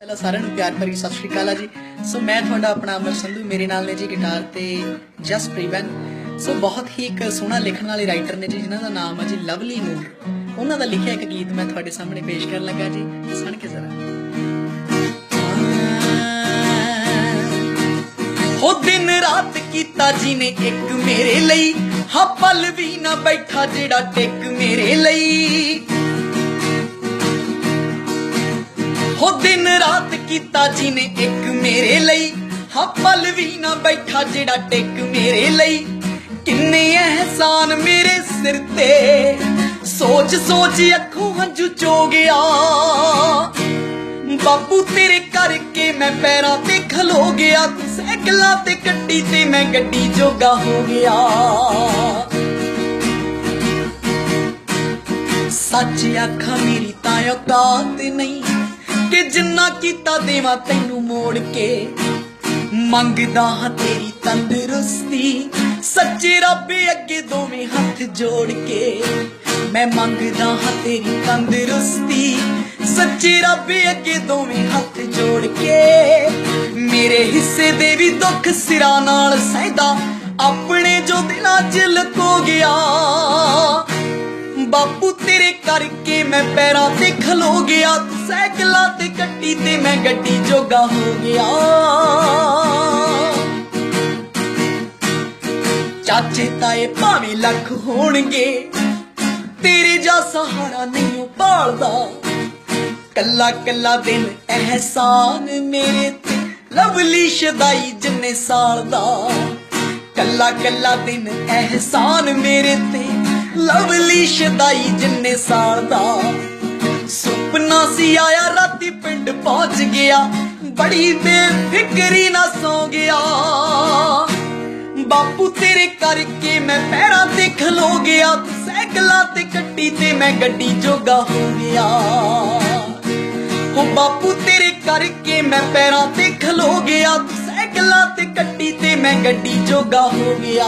ਪਹਿਲਾਂ ਸਾਰਿਆਂ ਨੂੰ ਪਿਆਰ ਭਰੀ ਸਤਿ ਸ਼੍ਰੀ ਅਕਾਲ ਆ ਜੀ। ਸੋ ਮੈਂ ਤੁਹਾਡਾ ਆਪਣਾ ਅਮਰ ਸੰਧੂ, ਮੇਰੇ ਨਾਲ ਨੇ ਜੀ ਗਿਟਾਰ ਤੇ ਜਸ ਪ੍ਰੀਵਨ। ਸੋ ਬਹੁਤ ਹੀ ਇੱਕ ਸੋਹਣਾ ਲਿਖਣ ਵਾਲੇ ਰਾਈਟਰ ਨੇ ਜੀ, ਜਿਨ੍ਹਾਂ ਦਾ ਨਾਮ ਹੈ ਜੀ ਲਵਲੀ ਨੂਰ। ਉਹਨਾਂ ਦਾ ਲਿਖਿਆ ਇੱਕ ਗੀਤ ਮੈਂ ਤੁਹਾਡੇ ਸਾਹਮਣੇ ਪੇਸ਼ ਕਰਨ ਲੱਗਾ ਜੀ। ਸੁਣ ਕੇ ਜ਼ਰਾ। ਹੋ ਦਿਨ ਰਾਤ ਕੀਤਾ ਜੀ ਨੇ ਇੱਕ ਮੇਰੇ ਲਈ। ਹਾਂ, ਪਲ ਵੀ ਨਾ ਬੈਠਾ ਜਿਹੜਾ ਟਿਕ ਮੇਰੇ ਲਈ। ਹੋ ਦਿਨ ਰਾਤ ਕੀਤਾ ਜੀ ਨੇ ਇੱਕ ਮੇਰੇ ਲਈ। ਹਾਂ, ਪਲ ਵੀ ਨਾ ਬੈਠਾ ਜਿਹੜਾ ਟਿਕ ਮੇਰੇ ਲਈ। ਕਿੰਨੇ ਅਹਿਸਾਨ ਮੇਰੇ ਸਿਰ ਤੇ। ਸੋਚ ਸੋਚ ਅੱਖੋਂ ਹੰਝੂ ਚੋ ਗਿਆ। ਬਾਪੂ, ਤੇਰੇ ਕਰਕੇ ਮੈਂ ਪੈਰਾਂ ਤੇ ਖਲੋ ਗਿਆ। ਸਾਈਕਲਾਂ ਤੇ ਗੱਡੀ ਤੇ ਮੈਂ ਗੱਡੀ ਜੋਗਾ ਹੋ ਗਿਆ। ਸੱਚ ਅੱਖਾਂ ਮੇਰੀ ਤਾਂ ਔਕਾਤ ਨਹੀਂ। ਕਿ ਜਿੰਨਾ ਕੀਤਾ ਦੇਵਾਂ ਤੈਨੂੰ ਮੋੜ ਕੇ। ਮੰਗਦਾ ਹਾਂ ਤੇਰੀ ਤੰਦਰੁਸਤੀ। ਸੱਚੇ ਰੱਬ ਅੱਗੇ ਦੋਵੇਂ ਹੱਥ ਜੋੜ ਕੇ। ਮੈਂ ਮੰਗਦਾ ਹਾਂ ਤੇਰੀ ਤੰਦਰੁਸਤੀ। ਸੱਚੇ ਰੱਬ ਅੱਗੇ ਦੋਵੇਂ ਹੱਥ ਜੋੜ ਕੇ। ਮੇਰੇ ਹਿੱਸੇ ਦੇ ਵੀ ਦੁੱਖ ਸਿਰਾਂ ਨਾਲ ਸਹਿਦਾ। ਆਪਣੇ ਜੋ ਦਿਲਾਂ 'ਚ ਲਕੋ ਗਿਆ। ਕਰਕੇ ਮੈਂ ਪੈਰਾਂ ਤੇ ਖਲੋ ਗਿਆ। ਸਾਈਕਲਾਂ ਤੇ ਕੱਟੀ ਤੇ ਮੈਂ ਗੱਡੀ ਜੋਗਾ ਹੋ ਗਿਆ। ਚਾਚੇ ਤਾਏ ਭਾਵੇਂ ਲੱਖ ਹੋਣਗੇ, ਤੇਰੇ ਜਾ ਸਹਾਰਾ ਨਹੀਂ ਪਾਲਦਾ ਕੱਲਾ ਕੱਲਾ ਦਿਨ ਅਹਿਸਾਨ ਮੇਰੇ ਤੇ, ਲਵਲੀ ਸ਼ਦਾਈ ਜਿੰਨੇ ਸਾਲ ਦਾ। ਕੱਲਾ ਕੱਲਾ ਦਿਨ ਅਹਿਸਾਨ ਮੇਰੇ ਤੇ। ਲਵਲੀ ਸ਼ਦਾਈ ਜਿੰਨੇ ਸਾਲ ਦਾ। ਸੁਪਨਾ ਸੀ ਆਇਆ, ਰਾਤੀ ਪਿੰਡ ਪਹੁੰਚ ਗਿਆ। ਬੜੀ ਬੇਫਿਕਰੀ ਨਾ ਸੌ ਗਿਆ। ਬਾਪੂ ਤੇਰੇ ਕਰਕੇ ਮੈਂ ਪੈਰਾਂ ਤੇ ਖਲੋ ਗਿਆ। ਸਾਈਕਲਾਂ ਤੇ ਕੱਟੀ ਤੇ ਮੈਂ ਗੱਡੀ ਜੋਗਾ ਹੋ ਗਿਆ। ਹੋ ਬਾਪੂ ਤੇਰੇ ਕਰਕੇ ਮੈਂ ਪੈਰਾਂ ਤੇ ਖਲੋ ਗਿਆ। ਸਾਈਕਲਾਂ ਤੇ ਕੱਟੀ ਤੇ ਮੈਂ ਗੱਡੀ ਜੋਗਾ ਹੋ ਗਿਆ।